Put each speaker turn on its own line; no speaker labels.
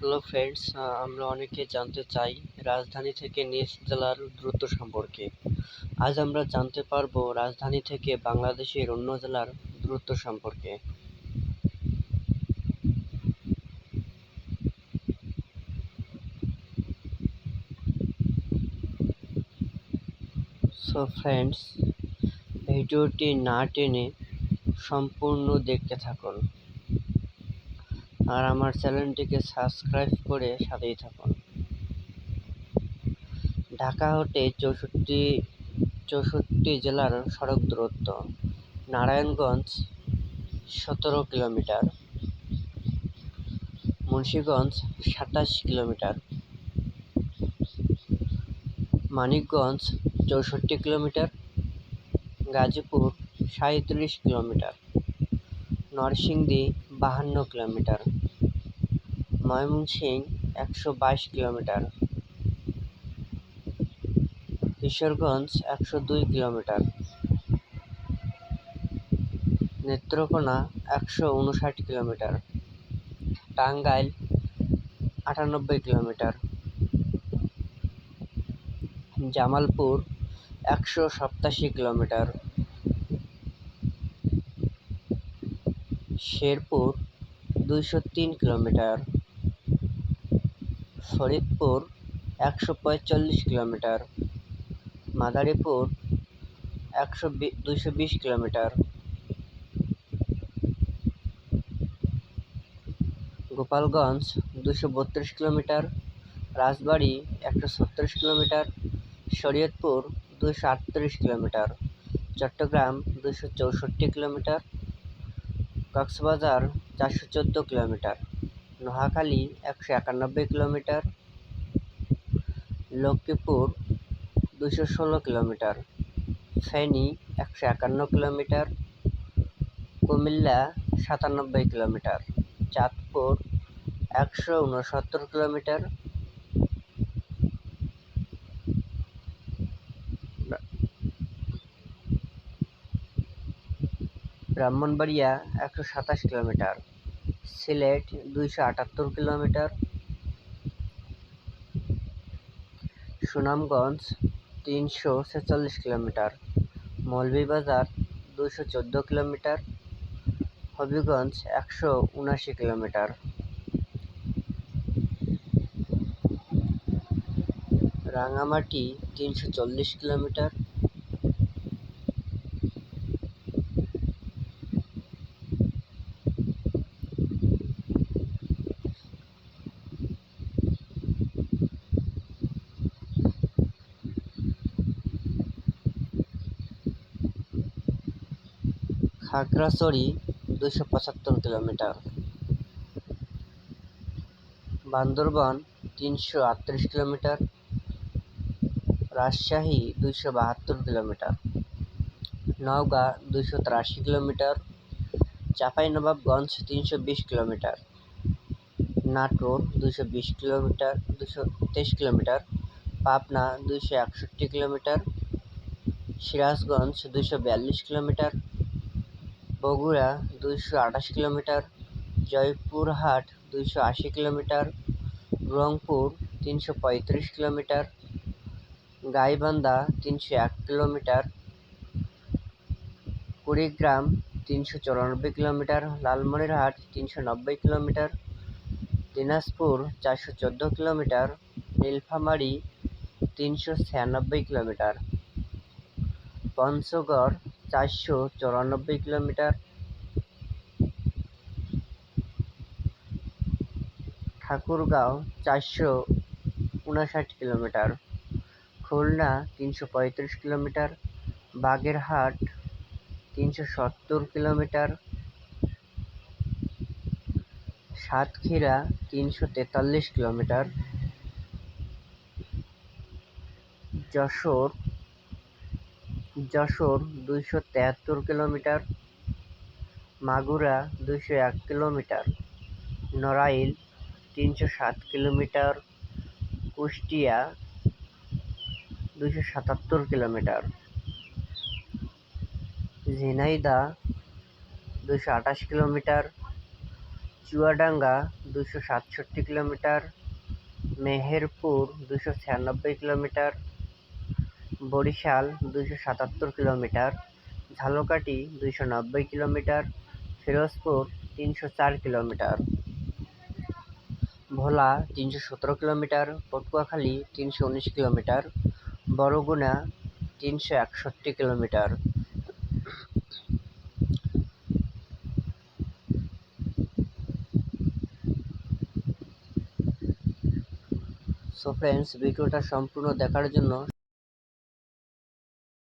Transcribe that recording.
Hello friends আমরা অনেকে জানতে চাই রাজধানী থেকে নিজ জেলার দূরত্ব সম্পর্কে। আজ আমরা জানতে পারব রাজধানী থেকে বাংলাদেশের অন্য জেলার দূরত্ব সম্পর্কে। সো ফ্রেন্ডস ভিডিওটি না টেনে সম্পূর্ণ দেখতে থাকুন। আর আমার চ্যানেলটিকে সাবস্ক্রাইব করে সাথেই থাকুন। ঢাকা হতে চৌষট্টি চৌষট্টি জেলার সড়ক দূরত্ব। নারায়ণগঞ্জ, সতেরো কিলোমিটার। মুন্সীগঞ্জ, সাতাশ কিলোমিটার। মানিকগঞ্জ, চৌষট্টি কিলোমিটার। গাজীপুর, সাঁইত্রিশ কিলোমিটার। নরসিংদী, বাহান্ন কিলোমিটার। ময়মনসিংহ একশো বাইশ কিলোমিটার। কিশোরগঞ্জ একশো দুই কিলোমিটার। নেত্রকোনা একশো উনষাট কিলোমিটার। টাঙ্গাইল আটানব্বই কিলোমিটার। জামালপুর একশো সপ্তাশি কিলোমিটার। শেরপুর দুইশো তিন কিলোমিটার। ফরিদপুর একশো পঁয়তাল্লিশ কিলোমিটার, মাদারীপুর একশো দুইশো বিশ কিলোমিটার, গোপালগঞ্জ দুশো বত্রিশ কিলোমিটার, রাজবাড়ি একশো ছত্রিশ কিলোমিটার, শরীয়তপুর দুশো আটত্রিশ কিলোমিটার, চট্টগ্রাম দুশো চৌষট্টি কিলোমিটার, কক্সবাজার চারশো চোদ্দ কিলোমিটার। নোয়াখালী একশো একানব্বই কিলোমিটার, লক্ষ্মীপুর দুশো ষোলো কিলোমিটার, ফেনী একশো একান্ন কিলোমিটার, কুমিল্লা সাতানব্বই কিলোমিটার, চাঁদপুর একশো উনসত্তর কিলোমিটার। ব্রাহ্মণবাড়িয়া একশো সাতাশ কিলোমিটার। সিলেট দুইশো আটাত্তর কিলোমিটার। সুনামগঞ্জ তিনশো ছেচল্লিশ কিলোমিটার। মৌলভীবাজার দুশো চোদ্দ কিলোমিটার। হবিগঞ্জ একশো উনাশি কিলোমিটার। রাঙামাটি তিনশো চল্লিশ কিলোমিটার। খাগড়াছড়ি দুশো পঁচাত্তর কিলোমিটার। বান্দরবান তিনশো আটত্রিশ কিলোমিটার। রাজশাহী দুশো বাহাত্তর কিলোমিটার। নওগাঁ দুশো তিরাশি কিলোমিটার। চাঁপাইনবাবগঞ্জ তিনশো বিশ কিলোমিটার। নাটোর দুশো বিশ কিলোমিটার দুশো তেইশ কিলোমিটার। পাবনা দুশো একষট্টি কিলোমিটার। সিরাজগঞ্জ দুশো বিয়াল্লিশ কিলোমিটার। বগুড়া দুইশো আঠাশ কিলোমিটার, জয়পুরহাট দুইশো আশি কিলোমিটার, রংপুর তিনশো পঁয়ত্রিশ কিলোমিটার, গাইবান্ধা তিনশো এক কিলোমিটার, কুড়িগ্রাম তিনশো চুরানব্বই কিলোমিটার, লালমনিরহাট তিনশো নব্বই কিলোমিটার, দিনাজপুর চারশো চোদ্দ কিলোমিটার, নীলফামারী তিনশো ছিয়ানব্বই কিলোমিটার। পঞ্চগড় চারশো চুরানব্বই কিলোমিটার। ঠাকুরগাঁও চারশো উনষাট কিলোমিটার। খুলনা তিনশো পঁয়ত্রিশ কিলোমিটার। বাগেরহাট তিনশো সত্তর কিলোমিটার। সাতক্ষীরা তিনশো তেতাল্লিশ কিলোমিটার। যশোর যশোর দুইশো তেহাত্তর কিলোমিটার, মাগুরা দুইশো এক কিলোমিটার, নড়াইল তিনশো সাত কিলোমিটার, কুষ্টিয়া দুইশো সাতাত্তর কিলোমিটার ঝিনাইদা দুশো আঠাশ কিলোমিটার, চুয়াডাঙ্গা দুশো সাতষট্টি কিলোমিটার, মেহেরপুর দুশো ছিয়ানব্বই কিলোমিটার বরিশাল দুশো সাতাত্তর কিলোমিটার, ঝালকাঠি দুইশো নব্বই কিলোমিটার, ফিরোজপুর তিনশো চার কিলোমিটার, ভোলা তিনশো সতেরো কিলোমিটার, পটুয়াখালী তিনশো উনিশ কিলোমিটার, বরগুনা তিনশো একষট্টি কিলোমিটার। সো ফ্রেন্ডস ভিডিওটা সম্পূর্ণ দেখার জন্য